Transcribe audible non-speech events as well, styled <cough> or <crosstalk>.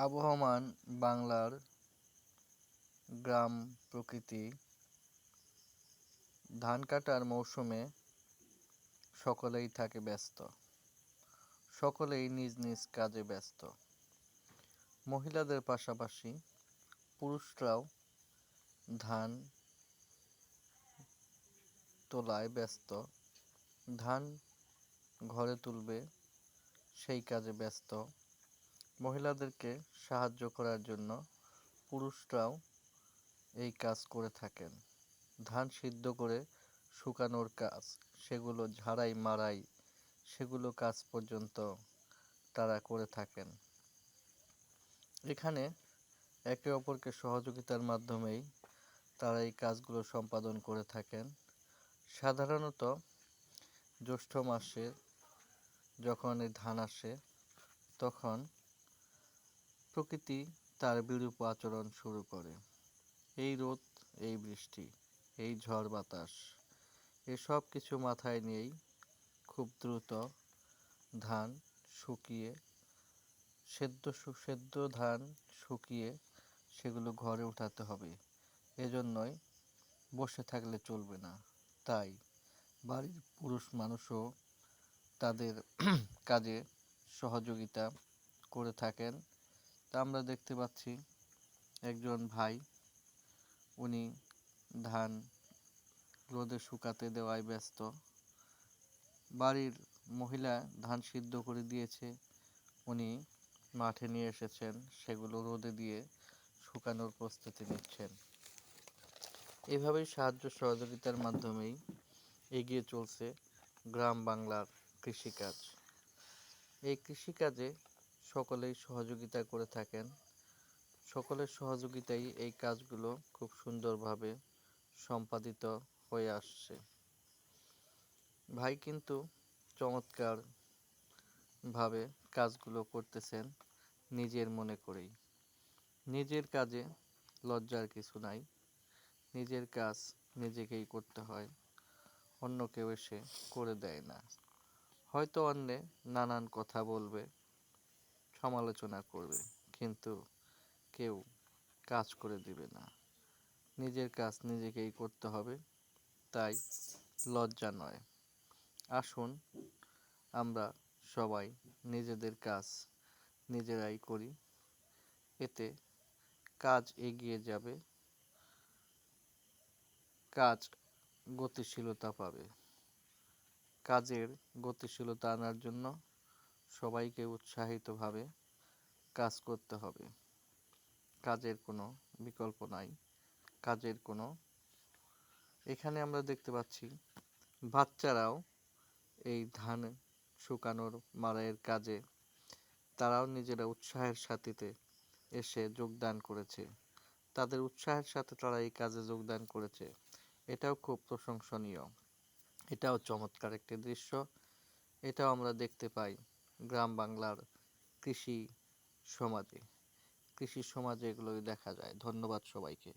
আবহমান বাংলার গ্রাম প্রকৃতি ধান কাটার মৌসুমে সকলেই থাকে ব্যস্ত। সকলেই নিজ নিজ কাজে ব্যস্ত। মহিলাদের পাশাপাশি পুরুষরাও ধান তোলায় ব্যস্ত। ধান ঘরে তুলবে, সেই কাজে ব্যস্ত। মহিলাদেরকে সাহায্য করার জন্য পুরুষরাও এই কাজ করে থাকেন। ধান সিদ্ধ করে শুকানোর কাজ, সেগুলো ঝাড়াই মাড়াই, সেগুলো কাজ পর্যন্ত তারা করে থাকেন। এখানে একে অপরকে সহযোগিতার মাধ্যমেই তারা এই কাজগুলো সম্পাদন করে থাকেন। সাধারণত জ্যৈষ্ঠ মাসে যখন এই ধান আসে, তখন প্রকৃতি তার বিরূপ আচরণ শুরু করে। এই রোদ, এই বৃষ্টি, এই ঝড় বাতাস, এসব কিছু মাথায় নিয়েই খুব দ্রুত ধান শুকিয়ে, সেদ্ধ সেদ্ধ ধান শুকিয়ে সেগুলো ঘরে উঠাতে হবে। এজন্যই বসে থাকলে চলবে না। তাই বাড়ির পুরুষ মানুষও তাদের <clears throat> কাজে সহযোগিতা করে থাকেন। তা আমরা দেখতে পাচ্ছি একজন ভাই। উনি ধান রোদে শুকাতে দেওয়ায় ব্যস্ত। বাড়ির মহিলা ধান সিদ্ধ করে দিয়েছে। উনি মাঠে নিয়ে এসেছেন, সেগুলো রোদে দিয়ে শুকানোর প্রস্তুতি নিচ্ছেন। এভাবেই সাহায্য সহযোগিতার মাধ্যমেই এগিয়ে চলছে গ্রাম বাংলার কৃষিকাজ। এই কৃষিকাজে সকলেই সহযোগিতা করে থাকেন। সকলের সহযোগিতায় এই কাজগুলো খুব সুন্দরভাবে সম্পাদিত হয়ে আসছে। ভাই কিন্তু চমৎকার ভাবে কাজগুলো করতেছেন নিজের মনে করেই। নিজের কাজে লজ্জার কিছু নাই। নিজের কাজ নিজেকেই করতে হয় অন্য কেউ এসে করে দেয় না। হয়তো অন্যে নানান কথা বলবে সমালোচনা করবে। কিন্তু কেউ কাজ করে দিবে না। নিজের কাজ নিজেকেই করতে হবে, তাই লজ্জা নয়। আসুন, আমরা সবাই নিজেদের কাজ নিজেরাই করি। এতে কাজ এগিয়ে যাবে, কাজ গতিশীলতা পাবে। কাজের গতিশীলতা আনার জন্য সবাইকে উৎসাহিতভাবে কাজ করতে হবে। কাজের কোনো বিকল্প নাই। কাজের কোনো এখানে আমরা দেখতে পাচ্ছি, বাচ্চারাও এই ধান শুকানোর মাড়াইয়ের কাজে, তারাও নিজেরা উৎসাহের সাথেতে এসে যোগদান করেছে। তাদের উৎসাহের সাথে তারা এই কাজে যোগদান করেছে। এটাও খুব প্রশংসনীয়। এটাও চমৎকার একটি দৃশ্য। এটাও আমরা দেখতে পাই। গ্রাম বাংলার কৃষি সমাজে কৃষি সমাজে এগুলোই দেখা যায়। ধন্যবাদ সবাইকে।